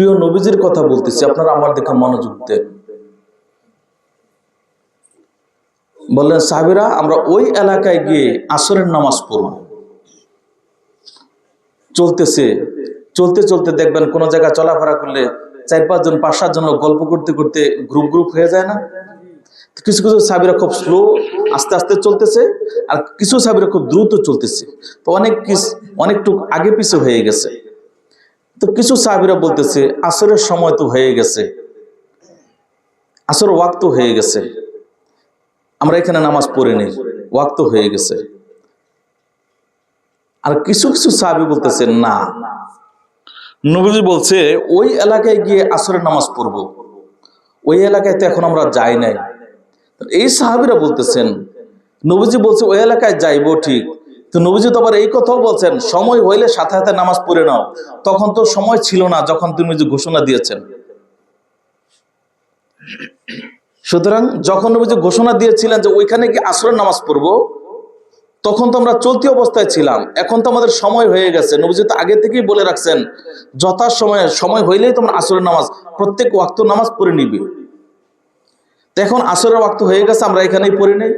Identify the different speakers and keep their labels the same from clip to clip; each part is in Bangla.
Speaker 1: প্রিয় নবীজির কথা বলতেছি, আপনারা আমার দিকে মনোযোগ দেন। বললেন, সাহাবিরা, আমরা ওই এলাকায় গিয়ে আসরের নামাজ পড়ব। চলতেছে, চলতে চলতে দেখবেন কোন জায়গায় চলাফেরা করলে চার পাঁচজন পাঁচ সাতজন গল্প করতে করতে গ্রুপ গ্রুপ হয়ে যায় না? কিছু কিছু সাবিরা খুব স্লো আস্তে আস্তে চলতেছে, আর কিছু সাবিরা খুব দ্রুত চলতেছে। তো অনেক অনেকটুক আগে পিছু হয়ে গেছে। তো কিছু সাহাবিরা বলতেছে, আসরের সময় তো হয়ে গেছে। আসর ওয়াক্ত হয়ে গেছে। আমরা এখানে নামাজ পড়ে নেই, ওয়াক্ত হয়ে গেছে। আর কিছু কিছু সাহাবি বলতেছে, না। নবীজি বলছে, ওই এলাকায় গিয়ে আসরের নামাজ পড়ব। ওই এলাকায় তো এখন আমরা যাই নাই। এই সাহাবিরা বলতেছেন, নবীজি বলছে, ওই এলাকায় যাইবো ঠিক। তো নবীজি তো আবার এই কথাও বলছেন, সময় হইলে সাথে সাথে নামাজ পড়ে নাও। তখন তো সময় ছিল না যখন তুমি যে ঘোষণা দিয়েছেন। সুতরাং যখন নবীজি ঘোষণা দিয়েছিলেন যে ওইখানে কি আসরের নামাজ পড়ব, তখন তো আমরা চলতি অবস্থায় ছিলাম। এখন তো আমাদের সময় হয়ে গেছে। নবীজি তো আগে থেকেই বলে রাখছেন যথা সময়ে সময় হইলেই তোমরা আসরের নামাজ, প্রত্যেক ওয়াক্ত নামাজ পড়ে নিবি। এখন আসরের ওয়াক্ত হয়ে গেছে, আমরা এখানেই পড়ি নেই।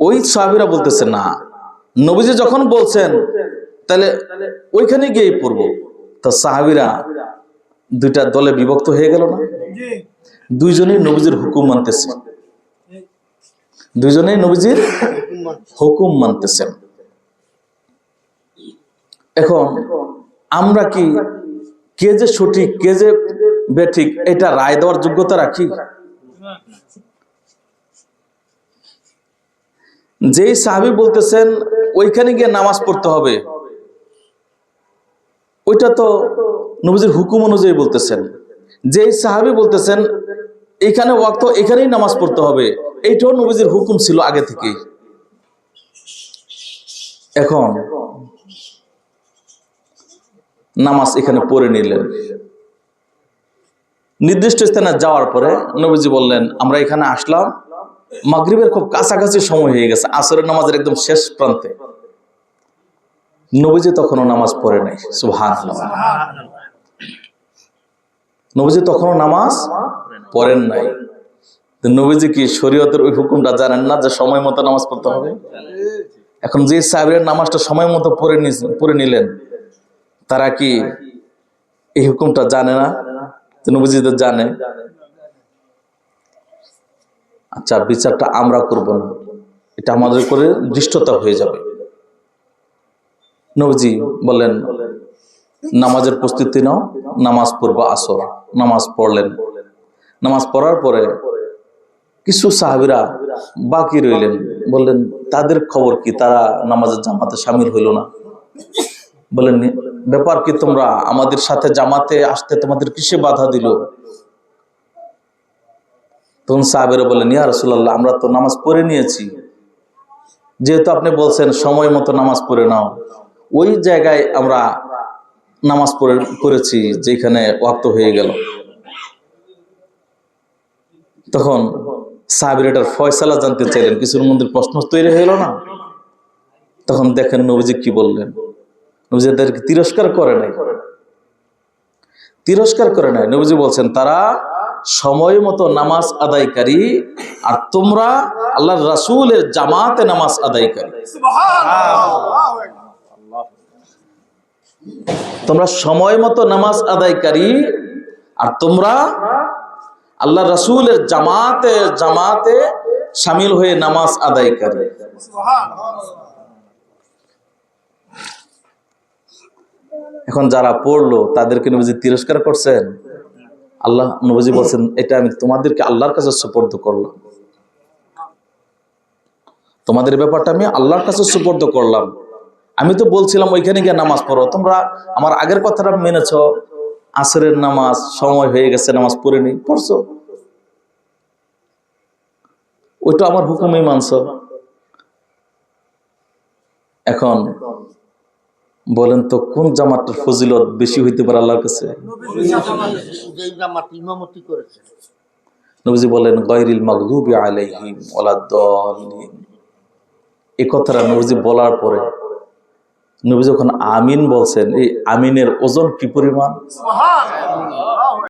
Speaker 1: ওই সাহাবিরা বলতেছে, না নবীজি যখন বলছেন তাহলে ওইখানে গিয়েই পড়ব। তো সাহাবিরা দুইটা দলে বিভক্ত হয়ে গেল না? দুইজনেই নবীজির হুকুম মানতেছে। দুইজনেই নবীজির হুকুম মানতেছেন এখন আমরা কি কে যে সঠিক কে যে বেঠিক এটা রায় দেওয়ার যোগ্যতা রাখি? যেই সাহাবি বলতেছেন, ওইখানে গিয়ে নামাজ পড়তে হবে। ওইটা তো নবীজির হুকুম অনুযায়ী বলতেছেন। যেই সাহাবি বলতেছেন, এখানে ওয়াক্ত, এখানেই নামাজ পড়তে হবে। এইটাও নবীজির হুকুম ছিল আগে থেকেই। এখন নামাজ এখানে পড়ে নিলেন। নির্দিষ্ট স্থানে যাওয়ার পরে নবীজি বললেন, আমরা এখানে আসলাম মাগরিবের খুব কাছাকাছি সময় হয়ে গেছে, আসরের নামাজের একদম শেষ প্রান্তে। নবীজি তখনও নামাজ পড়ে নাই সুহান নবীজি তখনও নামাজ পড়েন নাই। নবীজি কি শরীয়তের ওই হুকুমটা জানেন না যে সময় মতো নামাজ পড়তে হবে? এখন যে সাহেবের নামাজটা সময় মতো পড়ে পড়ে নিলেন, তারা কি এই হুকুমটা জানে না? নবীজি তো জানে। আচ্ছা বিচারটা আমরা করব না। এটা আমাদের করে দৃষ্টতা হয়ে যাবে। নবীজি বললেন, নামাজের প্রস্তুতি নাও, নামাজ পড়ব আসর, নামাজ পড়লেন। নামাজ পড়ার পরে কিছু সাহাবিরা বাকি রইলেন। বললেন, তাদের খবর কি? তারা নামাজের জামাতে সামিল হইল না। বলেন ব্যাপার কি তোমরা? আমাদের সাথে জামাতে আসতে তোমাদের কিসে বাধা দিল? তখন সাহাবেরা বললেন, ইয়া রসুল্লাহ আমরা তো নামাজ পড়ে নিয়েছি। যেহেতু আপনি বলছেন সময় মতো নামাজ পড়ে নাও, ওই জায়গায় আমরা নামাজ পড়ে করেছি যেখানে ওয়াক্ত হয়ে গেল। তখন সাহাবির এটার ফয়সালা জানতে চাইলেন, কিছুর মধ্যে প্রশ্ন তৈরি হলো না। তখন দেখেন নবীজি কি বললেন, নবীজি তাদেরকে তিরস্কার করে নাই। তিরস্কার করে নাই। নবীজি বলছেন, তারা সময় মতো নামাজ আদায়কারী আর তোমরা আল্লাহ রাসূলের জামাতে নামাজ আদায়কারী তোমরা সময় মতো নামাজ আদায়কারী আর তোমরা আল্লাহ রাসূলের জামাতে জামাতে সামিল হয়ে নামাজ আদায়কারী এখন যারা পড়ল, তাদেরকে নবীজি তিরস্কার করছেন? আল্লাহ নবজি বলছেন, এটা আমি তোমাদেরকে আল্লাহর কাছে সুপর্দ করলাম। তোমাদের ব্যাপারটা আমি আল্লাহর কাছে সুপর্দ করলাম। আমি তো বলছিলাম, ওইখানে গিয়ে নামাজ পড়ো। তোমরা আমার আগের কথাটা মেনেছ। আসরের নামাজ, সময় হয়ে গেছে, নামাজ পড়ে নি পড়ছো। ওইটা আমার হুকুমই মানছ। এখন বলেন তো, কোন জামাতটার ফজিলত বেশি হইতে পারে আল্লাহর কাছে? নবীজি বলেন গৈরিল মাগদুবি আলাইহিম ওয়ালা দাল্লিন। এই কথাটা নবীজি বলার পরে নবী যখন আমিন বলছেন, এই আমিনের ওজন কি পরিমাণ?